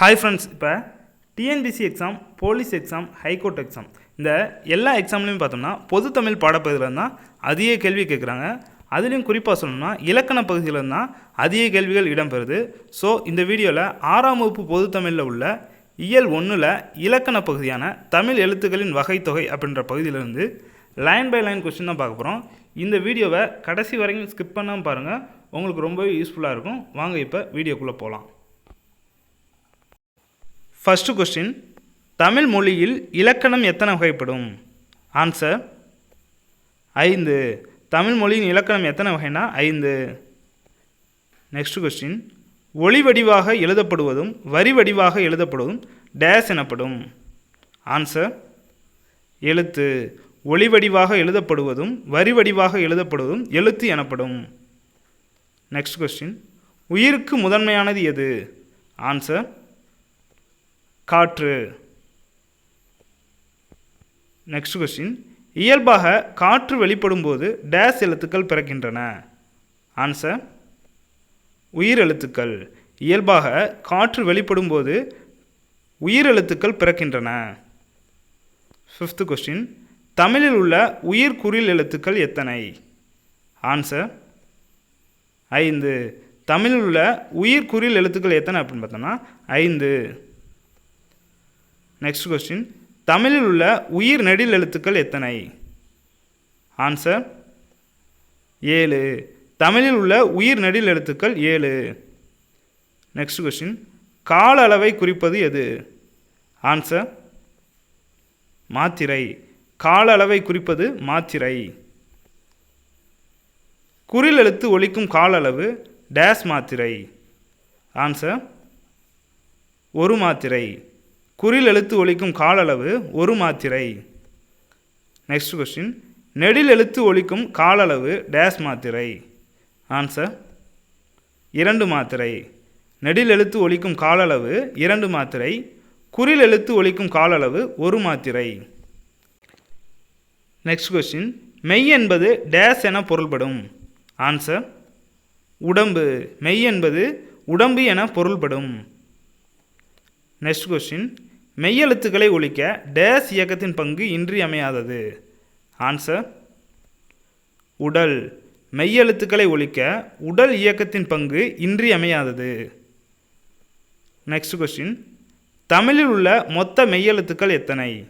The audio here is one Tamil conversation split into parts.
ஹாய் ஃப்ரெண்ட்ஸ் இப்போ TNPSC exam police exam high court exam இந்த எல்லா எக்ஸாம்லையும் பார்த்தோம்னா பொது தமிழ் பாடப்பகுதியில் தான் அதிக கேள்வி கேட்குறாங்க. அதுலேயும் குறிப்பாக சொல்லணும்னா இலக்கண பகுதியில் தான் அதிக கேள்விகள் இடம்பெறுது. ஸோ இந்த வீடியோவில் ஆறாம் வகுப்பு பொது தமிழில் உள்ள இயல் ஒன்றில் இலக்கண பகுதியான தமிழ் எழுத்துக்களின் வகைத்தொகை அப்படின்ற பகுதியிலிருந்து லைன் பை லைன் கொஸ்டின் தான் பார்க்க போகிறோம் இந்த வீடியோவை கடைசி வரைக்கும் ஸ்கிப் பண்ணாமல் பாருங்கள் உங்களுக்கு ரொம்பவே யூஸ்ஃபுல்லாக இருக்கும். வாங்க இப்போ வீடியோக்குள்ளே போகலாம் ஃபஸ்ட்டு கொஸ்டின் தமிழ் மொழியில் இலக்கணம் எத்தனை வகைப்படும்? ஆன்சர் ஐந்து. தமிழ் மொழியின் இலக்கணம் எத்தனை வகைனா ஐந்து. நெக்ஸ்ட் கொஸ்டின் ஒளி வடிவாக எழுதப்படுவதும் வரி வடிவாக எழுதப்படுவதும் டேஸ் எனப்படும். ஆன்சர் எழுத்து. ஒளி வடிவாக எழுதப்படுவதும் வரி வடிவாக எழுதப்படுவதும் எழுத்து எனப்படும். நெக்ஸ்ட் கொஸ்டின் உயிருக்கு முதன்மையானது எது? ஆன்சர் காற்று. நெக்ஸ்ட் கொஸ்டின் இயல்பாக காற்று வெளிப்படும் போது டேஸ் எழுத்துக்கள் பிறக்கின்றன. ஆன்சர் உயிர் எழுத்துக்கள். இயல்பாக காற்று வெளிப்படும் போது உயிர் எழுத்துக்கள் பிறக்கின்றன. ஃபிஃப்த் கொஸ்டின் தமிழில் உள்ள உயிர் குறில் எழுத்துக்கள் எத்தனை? ஆன்சர் ஐந்து. தமிழில் உள்ள உயிர் குறில் எழுத்துக்கள் எத்தனை அப்படின்னு பார்த்தோம்னா ஐந்து. நெக்ஸ்ட் கொஸ்டின் தமிழில் உள்ள உயிர் நெடில் எழுத்துக்கள் எத்தனை? ஆன்சர் ஏழு. தமிழில் உள்ள உயிர் நெடில் எழுத்துக்கள் ஏழு. நெக்ஸ்ட் கொஸ்டின் கால அளவை குறிப்பது எது? ஆன்சர் மாத்திரை. கால அளவை குறிப்பது மாத்திரை. குறில் எழுத்து ஒலிக்கும் கால அளவு டேஸ் மாத்திரை. ஆன்சர் ஒரு மாத்திரை. குறில் எழுத்து ஒலிக்கும் கால அளவு ஒரு மாத்திரை. நெக்ஸ்ட் கொஸ்டின் நெடில் எழுத்து ஒலிக்கும் கால அளவு டேஸ் மாத்திரை. ஆன்சர் இரண்டு மாத்திரை. நெடில் எழுத்து ஒலிக்கும் கால அளவு இரண்டு மாத்திரை. குறில் எழுத்து ஒலிக்கும் கால அளவு ஒரு மாத்திரை. நெக்ஸ்ட் கொஸ்டின் மெய் என்பது டேஸ் என பொருள்படும். ஆன்சர் உடம்பு. மெய் என்பது உடம்பு என பொருள்படும். நெக்ஸ்ட் கொஸ்டின் மெய்யெழுத்துக்களை ஒழிக்க டேஸ் இயக்கத்தின் பங்கு இன்றியமையாதது. ஆன்சர் உடல் மெய்யெழுத்துக்களை ஒழிக்க உடல் இயக்கத்தின் பங்கு இன்றியமையாதது. நெக்ஸ்ட் கொஸ்டின் தமிழில் உள்ள மொத்த மெய்யெழுத்துக்கள் எத்தனை?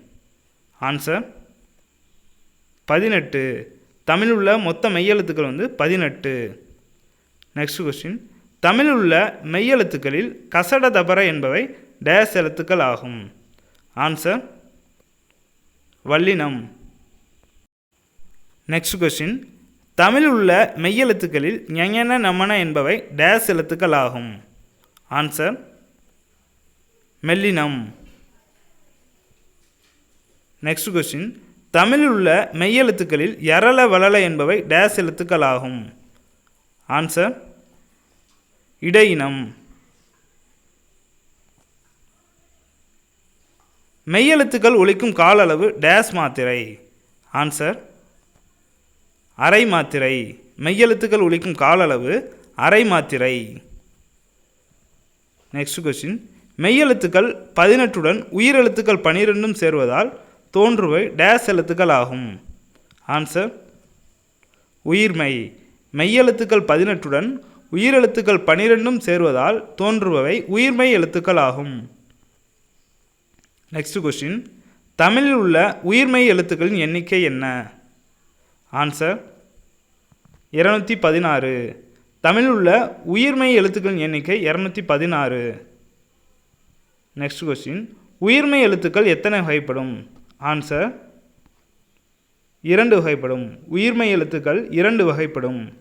ஆன்சர் பதினெட்டு. தமிழில் உள்ள மொத்த மெய்யெழுத்துக்கள் வந்து பதினெட்டு. நெக்ஸ்ட் கொஸ்டின் தமிழில் உள்ள மெய்யெழுத்துக்களில் கசட தபர என்பவை டேஸ் எழுத்துக்கள் ஆகும். ஆன்சர் வல்லினம். நெக்ஸ்ட் கொஸ்டின் தமிழில் உள்ள மெய்யெழுத்துக்களில் ஞஞன நமன என்பவை டேஸ் எழுத்துக்கள் ஆகும். ஆன்சர் மெல்லினம். நெக்ஸ்ட் கொஸ்டின் தமிழில் உள்ள மெய்யெழுத்துக்களில் எரள வளல என்பவை டேஸ் எழுத்துக்கள் ஆகும். ஆன்சர் இடையினம். மெய்யெழுத்துக்கள் ஒழிக்கும் கால அளவு டேஸ் மாத்திரை. ஆன்சர் அரை மாத்திரை. மெய்யெழுத்துக்கள் ஒழிக்கும் கால அளவு அரை மாத்திரை. நெக்ஸ்ட் கொஸ்டின் மெய்யெழுத்துக்கள் பதினெட்டுடன் உயிரெழுத்துக்கள் பனிரெண்டும் சேர்வதால் தோன்றுவை டேஸ் எழுத்துக்கள் ஆகும். ஆன்சர் உயிர்மை. மெய்யெழுத்துக்கள் பதினெட்டுடன் உயிரெழுத்துக்கள் பனிரெண்டும் சேர்வதால் தோன்றுபவை உயிர்மை எழுத்துக்கள் ஆகும். நெக்ஸ்ட் கொஸ்டின் தமிழில் உள்ள உயிர்மெய் எழுத்துக்களின் எண்ணிக்கை என்ன? ஆன்சர் இரநூத்தி பதினாறு. தமிழில் உள்ள உயிர்மெய் எழுத்துக்களின் எண்ணிக்கை இரநூத்தி பதினாறு. நெக்ஸ்ட் கொஸ்டின் உயிர்மெய் எழுத்துக்கள் எத்தனை வகைப்படும்? ஆன்சர் இரண்டு வகைப்படும். உயிர்மெய் எழுத்துக்கள் இரண்டு வகைப்படும்.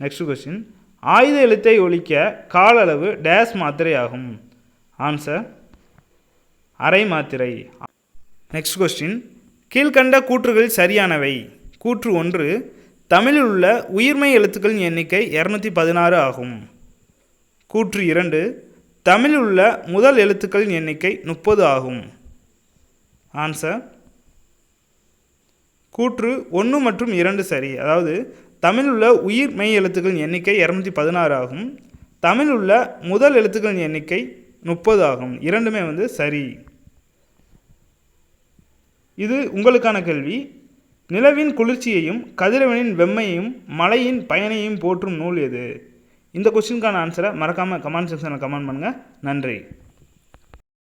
நெக்ஸ்ட் கொஸ்டின் ஆயுத எழுத்தை ஒழிக்க கால அளவு டேஸ் மாத்திரை ஆகும் ஆன்சர் அரை மாத்திரை. நெக்ஸ்ட் கொஸ்டின் கீழ்கண்ட கூற்றுகளில் சரியானவை. கூற்று ஒன்று தமிழில் உள்ள உயிர்மை எழுத்துக்களின் எண்ணிக்கை இரநூத்தி பதினாறு ஆகும். கூற்று இரண்டு தமிழில் உள்ள முதல் எழுத்துக்களின் எண்ணிக்கை முப்பது ஆகும். ஆன்சர் கூற்று ஒன்று மற்றும் இரண்டு சரி. அதாவது தமிழில் உள்ள உயிர் மெய் எழுத்துக்களின் எண்ணிக்கை இரநூத்தி பதினாறு ஆகும். தமிழில் உள்ள முதல் எழுத்துக்களின் எண்ணிக்கை முப்பது ஆகும். இரண்டுமே வந்து சரி. இது உங்களுக்கான கேள்வி. நிலவின் குளிர்ச்சியையும் கதிரவனின் வெம்மையையும் மலையின் பயனையும் போற்றும் நூல் எது? இந்த கொஸ்டினுக்கான ஆன்சரை மறக்காமல் கமெண்ட் செக்ஷனில் கமெண்ட் பண்ணுங்கள் நன்றி.